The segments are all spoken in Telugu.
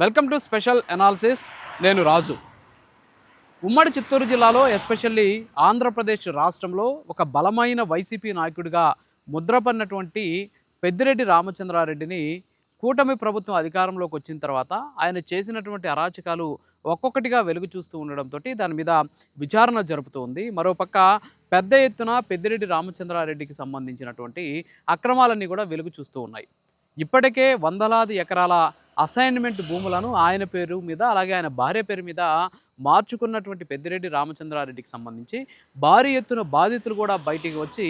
Welcome to special analysis. నేను రాజు. ఉమ్మడి చిత్తూరు జిల్లాలో ఎస్పెషల్లీ ఆంధ్రప్రదేశ్ రాష్ట్రంలో ఒక బలమైన వైసీపీ నాయకుడిగా ముద్రపడినటువంటి పెద్దిరెడ్డి రామచంద్రారెడ్డిని కూటమి ప్రభుత్వం అధికారంలోకి వచ్చిన తర్వాత ఆయన చేసినటువంటి అరాచకాలు ఒక్కొక్కటిగా వెలుగు చూస్తూ ఉండడంతో దాని మీద విచారణ జరుపుతోంది. మరోపక్క పెద్ద ఎత్తున పెద్దిరెడ్డి రామచంద్రారెడ్డికి సంబంధించినటువంటి అక్రమాలన్నీ కూడా వెలుగు చూస్తూ ఉన్నాయి. ఇప్పటికే వందలాది ఎకరాల అసైన్మెంట్ భూములను ఆయన పేరు మీద అలాగే ఆయన భార్య పేరు మీద మార్చుకున్నటువంటి పెద్దిరెడ్డి రామచంద్రారెడ్డికి సంబంధించి భారీ ఎత్తున బాధితులు కూడా బయటికి వచ్చి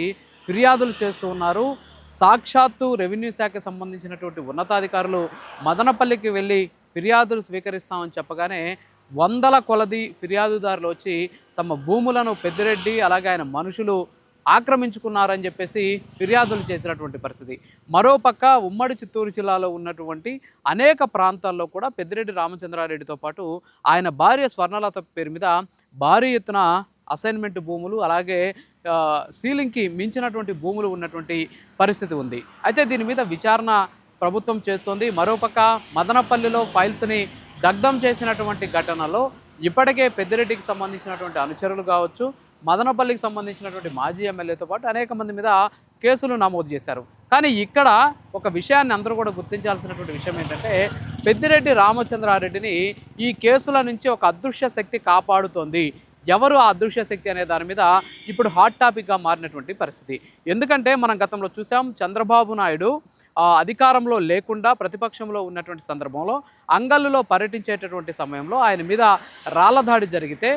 ఫిర్యాదులు చేస్తూ ఉన్నారు. సాక్షాత్తు రెవెన్యూ శాఖ సంబంధించినటువంటి ఉన్నతాధికారులు మదనపల్లికి వెళ్ళి ఫిర్యాదులు స్వీకరిస్తామని చెప్పగానే వందల కొలది ఫిర్యాదుదారులు వచ్చి తమ భూములను పెద్దిరెడ్డి అలాగే ఆయన మనుషులు ఆక్రమించుకున్నారని చెప్పేసి ఫిర్యాదులు చేసినటువంటి పరిస్థితి. మరోపక్క ఉమ్మడి చిత్తూరు జిల్లాలో ఉన్నటువంటి అనేక ప్రాంతాల్లో కూడా పెద్దిరెడ్డి రామచంద్రారెడ్డితో పాటు ఆయన భార్య స్వర్ణలత పేరు మీద భారీ ఎత్తున అసైన్మెంట్ భూములు అలాగే సీలింగ్కి మించినటువంటి భూములు ఉన్నటువంటి పరిస్థితి ఉంది. అయితే దీని మీద విచారణ ప్రభుత్వం చేస్తోంది. మరోపక్క మదనపల్లిలో ఫైల్స్ని దగ్ధం చేసినటువంటి ఘటనలో ఇప్పటికే పెద్దిరెడ్డికి సంబంధించినటువంటి అనుచరులు కావచ్చు మదనపల్లికి సంబంధించినటువంటి మాజీ ఎమ్మెల్యేతో పాటు అనేక మంది మీద కేసులు నమోదు చేశారు. కానీ ఇక్కడ ఒక విషయాన్ని అందరూ కూడా గుర్తించాల్సినటువంటి విషయం ఏంటంటే పెద్దిరెడ్డి రామచంద్రారెడ్డిని ఈ కేసుల నుంచి ఒక అదృశ్య శక్తి కాపాడుతోంది. ఎవరు ఆ అదృశ్య శక్తి అనే దాని మీద ఇప్పుడు హాట్ టాపిక్గా మారినటువంటి పరిస్థితి. ఎందుకంటే మనం గతంలో చూసాం చంద్రబాబు నాయుడు అధికారంలో లేకుండా ప్రతిపక్షంలో ఉన్నటువంటి సందర్భంలో అంగల్లులో పర్యటించేటటువంటి సమయంలో ఆయన మీద రాళ్ళ దాడి జరిగితే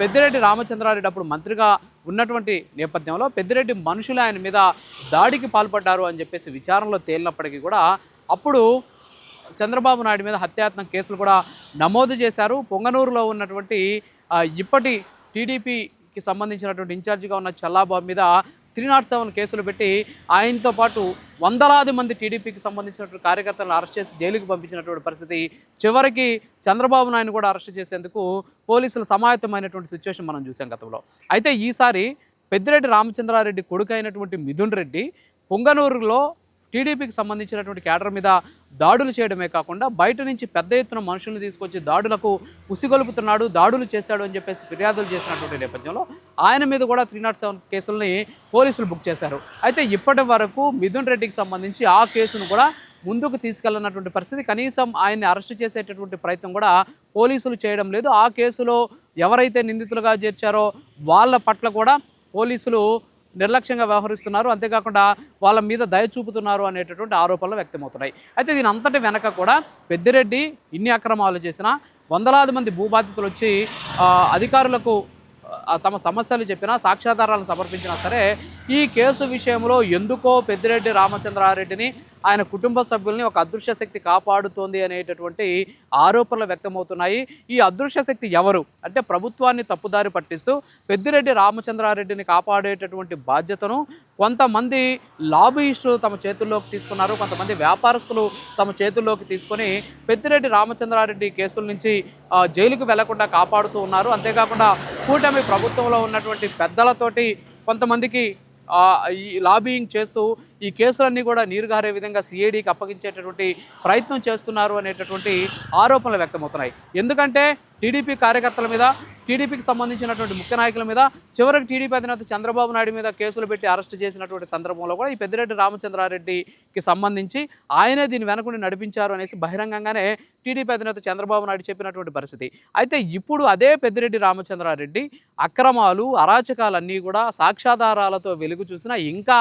పెద్దిరెడ్డి రామచంద్రారెడ్డి అప్పుడు మంత్రిగా ఉన్నటువంటి నేపథ్యంలో పెద్దిరెడ్డి మనుషులు ఆయన మీద దాడికి పాల్పడ్డారు అని చెప్పేసి విచారణలో తేలినప్పటికీ కూడా అప్పుడు చంద్రబాబు నాయుడు మీద హత్యాయత్నం కేసులు కూడా నమోదు చేశారు. పొంగనూరులో ఉన్నటువంటి ఇప్పటి టీడీపీకి సంబంధించినటువంటి ఇన్ఛార్జిగా ఉన్న చల్లాబాబు మీద త్రీ నాట్ సెవెన్ కేసులు పెట్టి ఆయనతో పాటు వందలాది మంది టీడీపీకి సంబంధించినటువంటి కార్యకర్తలను అరెస్ట్ చేసి జైలుకి పంపించినటువంటి పరిస్థితి చివరికి చంద్రబాబు నాయుడు కూడా అరెస్ట్ చేసేందుకు పోలీసులు సమాయత్తమైనటువంటి సిచ్యువేషన్ మనం చూసాం గతంలో. అయితే ఈసారి పెద్దిరెడ్డి రామచంద్రారెడ్డి కొడుకు అయినటువంటి మిథున్ రెడ్డి పొంగనూరులో టీడీపీకి సంబంధించినటువంటి క్యాడర్ మీద దాడులు చేయడమే కాకుండా బయట నుంచి పెద్ద ఎత్తున మనుషులను తీసుకొచ్చి దాడులకు ఉసిగొలుపుతున్నాడు దాడులు చేశాడు అని చెప్పేసి ఫిర్యాదులు చేసినటువంటి నేపథ్యంలో ఆయన మీద కూడా త్రీ నాట్ సెవెన్ కేసుల్ని పోలీసులు బుక్ చేశారు. అయితే ఇప్పటి వరకు మిథున్ రెడ్డికి సంబంధించి ఆ కేసును కూడా ముందుకు తీసుకెళ్ళనటువంటి పరిస్థితి కనీసం ఆయన్ని అరెస్ట్ చేసేటటువంటి ప్రయత్నం కూడా పోలీసులు చేయడం లేదు. ఆ కేసులో ఎవరైతే నిందితులుగా చేర్చారో వాళ్ళ పట్ల కూడా పోలీసులు నిర్లక్ష్యంగా వ్యవహరిస్తున్నారు. అంతేకాకుండా వాళ్ళ మీద దయ చూపుతున్నారు అనేటటువంటి ఆరోపణలు వ్యక్తమవుతున్నాయి. అయితే దీని అంతటి వెనక కూడా పెద్దిరెడ్డి ఇన్ని అక్రమాలు చేసినా వందలాది మంది భూబాధితులు వచ్చి అధికారులకు తమ సమస్యలు చెప్పినా సాక్ష్యాధారాలను సమర్పించినా సరే ఈ కేసు విషయంలో ఎందుకో పెద్దిరెడ్డి రామచంద్రారెడ్డిని ఆయన కుటుంబ సభ్యుల్ని ఒక అదృశ్య శక్తి కాపాడుతోంది అనేటటువంటి ఆరోపణలు వ్యక్తమవుతున్నాయి. ఈ అదృశ్య శక్తి ఎవరు? అంటే ప్రభుత్వాన్ని తప్పుదారి పట్టిస్తూ పెద్దిరెడ్డి రామచంద్రారెడ్డిని కాపాడేటటువంటి బాధ్యతను కొంతమంది లాబీయిస్టులు తమ చేతుల్లోకి తీసుకున్నారు. కొంతమంది వ్యాపారస్తులు తమ చేతుల్లోకి తీసుకొని పెద్దిరెడ్డి రామచంద్రారెడ్డి కేసుల నుంచి జైలుకు వెళ్ళకుండా కాపాడుతూ ఉన్నారు. అంతేకాకుండా కూటమి ప్రభుత్వంలో ఉన్నటువంటి పెద్దలతోటి కొంతమందికి ఈ లాబియింగ్ చేస్తూ ఈ కేసులన్నీ కూడా నీరుగారే విధంగా సిఐడికి అప్పగించేటటువంటి ప్రయత్నం చేస్తున్నారు అనేటటువంటి ఆరోపణలు వ్యక్తమవుతున్నాయి. ఎందుకంటే టీడీపీ కార్యకర్తల మీద టీడీపీకి సంబంధించినటువంటి ముఖ్య నాయకుల మీద చివరికి టీడీపీ అధినేత చంద్రబాబు నాయుడు మీద కేసులు పెట్టి అరెస్ట్ చేసినటువంటి సందర్భంలో కూడా ఈ పెద్దిరెడ్డి రామచంద్రారెడ్డికి సంబంధించి ఆయనే దీని వెనకుండి నడిపించారు అనేసి బహిరంగంగానే టీడీపీ అధినేత చంద్రబాబు నాయుడు చెప్పినటువంటి పరిస్థితి. అయితే ఇప్పుడు అదే పెద్దిరెడ్డి రామచంద్రారెడ్డి అక్రమాలు అరాచకాలన్నీ కూడా సాక్ష్యాధారాలతో వెలుగు చూసినా ఇంకా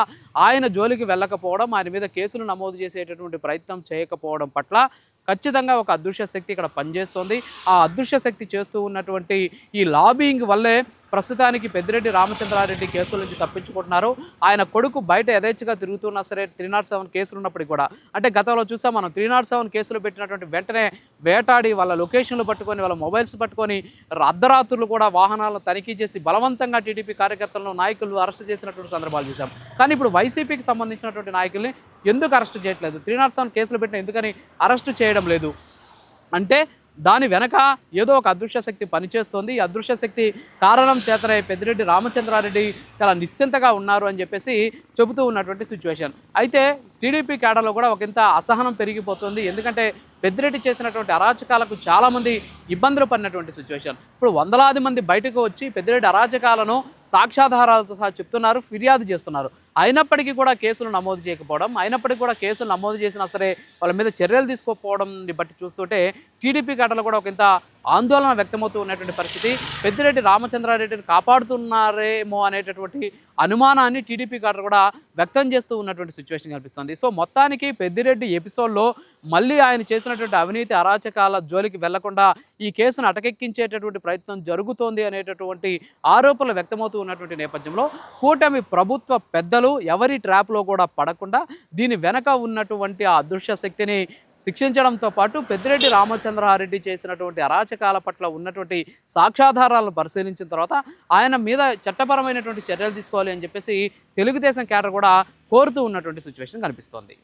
ఆయన జోలికి వెళ్ళకపోవడం ఆయన మీద కేసులు నమోదు చేసేటటువంటి ప్రయత్నం చేయకపోవడం పట్ల ఖచ్చితంగా ఒక అదృశ్య శక్తి ఇక్కడ పనిచేస్తోంది. ఆ అదృశ్య శక్తి చేస్తూ ఉన్నటువంటి ఈ లాబింగ్ వల్లే ప్రస్తుతానికి పెద్దిరెడ్డి రామచంద్రారెడ్డి కేసుల నుంచి తప్పించుకుంటున్నారు. ఆయన కొడుకు బయట యథేచ్ఛగా తిరుగుతున్నా సరే త్రీ నాట్ సెవెన్ కేసులు ఉన్నప్పటికీ కూడా. అంటే గతంలో చూసాం మనం త్రీ నాట్ సెవెన్ కేసులు పెట్టినటువంటి వెంటనే వేటాడి వాళ్ళ లొకేషన్లు పట్టుకొని వాళ్ళ మొబైల్స్ పట్టుకొని అర్ధరాత్రులు కూడా వాహనాలను తనిఖీ చేసి బలవంతంగా టీడీపీ కార్యకర్తలను నాయకులు అరెస్ట్ చేసినటువంటి సందర్భాలు చూసాం. కానీ ఇప్పుడు వైసీపీకి సంబంధించినటువంటి నాయకుల్ని ఎందుకు అరెస్ట్ చేయట్లేదు? త్రీ నాట్ సెవెన్ కేసులు పెట్టిన ఎందుకని అరెస్ట్ చేయడం లేదు? అంటే దాని వెనక ఏదో ఒక అదృశ్య శక్తి పనిచేస్తోంది. ఈ అదృశ్య శక్తి కారణం చేతనే పెద్దిరెడ్డి రామచంద్రారెడ్డి చాలా నిశ్చింతగా ఉన్నారు అని చెప్పేసి చెబుతూ ఉన్నటువంటి సిచ్యువేషన్. అయితే టీడీపీ కేడర్లో కూడా ఒకంత అసహనం పెరిగిపోతుంది. ఎందుకంటే పెద్దిరెడ్డి చేసినటువంటి అరాచకాలకు చాలామంది ఇబ్బందులు పడినటువంటి సిచ్యువేషన్. ఇప్పుడు వందలాది మంది బయటకు వచ్చి పెద్దిరెడ్డి అరాచకాలను సాక్ష్యాధారాలతో సహా చెప్తున్నారు ఫిర్యాదు చేస్తున్నారు. అయినప్పటికీ కూడా కేసులు నమోదు చేయకపోవడం అయినప్పటికీ కూడా కేసులు నమోదు చేసినా సరే వాళ్ళ మీద చర్యలు తీసుకోకపోవడం బట్టి చూస్తుంటే టీడీపీ ఘటనలో కూడా ఒక ఇంత ఆందోళన వ్యక్తమవుతూ ఉన్నటువంటి పరిస్థితి. పెద్దిరెడ్డి రామచంద్రారెడ్డిని కాపాడుతున్నారేమో అనేటటువంటి అనుమానాన్ని టీడీపీ ఘటన కూడా వ్యక్తం చేస్తూ ఉన్నటువంటి సిచ్యువేషన్ కనిపిస్తుంది. సో మొత్తానికి పెద్దిరెడ్డి ఎపిసోడ్లో మళ్ళీ ఆయన చేసినటువంటి అవినీతి అరాచకాల జోలికి వెళ్ళకుండా ఈ కేసును అటకెక్కించేటటువంటి ప్రయత్నం జరుగుతోంది అనేటటువంటి ఆరోపణలు వ్యక్తమవుతూ ఉన్నటువంటి నేపథ్యంలో కూటమి ప్రభుత్వ పెద్దలు ఎవరి ట్రాప్లో కూడా పడకుండా దీని వెనక ఉన్నటువంటి ఆ అదృశ్య శక్తిని శిక్షించడంతో పాటు పెద్దిరెడ్డి రామచంద్రారెడ్డి చేసినటువంటి అరాచకాల పట్ల ఉన్నటువంటి సాక్ష్యాధారాలను పరిశీలించిన తర్వాత ఆయన మీద చట్టపరమైనటువంటి చర్యలు తీసుకోవాలి అని చెప్పేసి తెలుగుదేశం క్యాడర్ కూడా కోరుతూ ఉన్నటువంటి సిచ్యువేషన్ కనిపిస్తోంది.